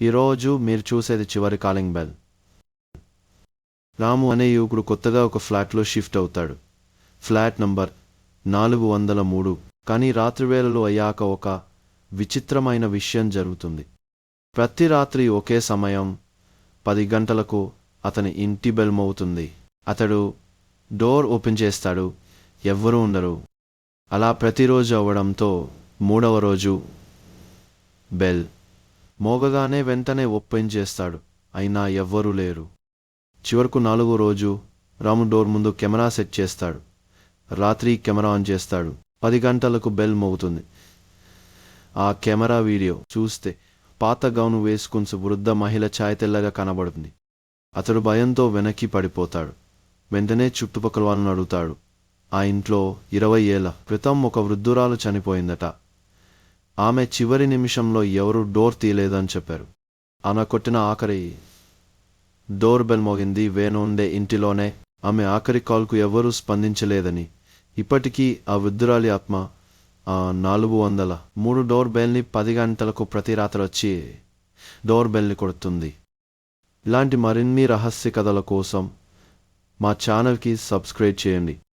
ఈరోజు మీరు చూసేది చివరి కాలింగ్ బెల్. రాము అనే యువకుడు కొత్తగా ఒక ఫ్లాట్లో షిఫ్ట్ అవుతాడు. ఫ్లాట్ నంబర్ నాలుగు వందల మూడు. కానీ రాత్రివేళలో అయ్యాక ఒక విచిత్రమైన విషయం జరుగుతుంది. ప్రతి రాత్రి ఒకే సమయం పది గంటలకు అతని ఇంటి బెల్ మోగుతుంది. అతడు డోర్ ఓపెన్ చేస్తాడు. ఎవ్వరూ ఉండరు. అలా ప్రతిరోజు అవ్వడంతో మూడవ రోజు బెల్. మోగగానే వెంటనే ఓపెన్ చేస్తాడు అయినా ఎవ్వరూ లేరు. చివరకు నాలుగో రోజు రాము డోర్ ముందు కెమెరా సెట్ చేస్తాడు. రాత్రి కెమెరా ఆన్ చేస్తాడు. పది గంటలకు బెల్ మోగుతుంది. ఆ కెమెరా వీడియో చూస్తే పాత గౌను వేసుకుని వృద్ధ మహిళ ఛాయ్ తెల్లగా కనబడుతుంది. అతడు భయంతో వెనక్కి పడిపోతాడు. వెంటనే చుట్టుపక్కల వారిని అడుగుతాడు. ఆ ఇంట్లో ఇరవై ఏళ్ళ క్రితం ఒక వృద్ధురాలు చనిపోయిందట. ఆమె చివరి నిమిషంలో ఎవరూ డోర్ తీయలేదని చెప్పారు. ఆమె కొట్టిన ఆఖరి డోర్ బెల్ మోగింది. వేణు ఉండే ఇంటిలోనే ఆమె ఆఖరి కాల్కు ఎవరూ స్పందించలేదని. ఇప్పటికీ ఆ వృద్ధురాలి ఆత్మ ఆ నాలుగు వందల మూడు డోర్ బెల్ని పది గంటలకు ప్రతి రాత్రి వచ్చి డోర్ బెల్ని కొడుతుంది. ఇలాంటి మరిన్ని రహస్య కథల కోసం మా ఛానల్కి సబ్స్క్రైబ్ చేయండి.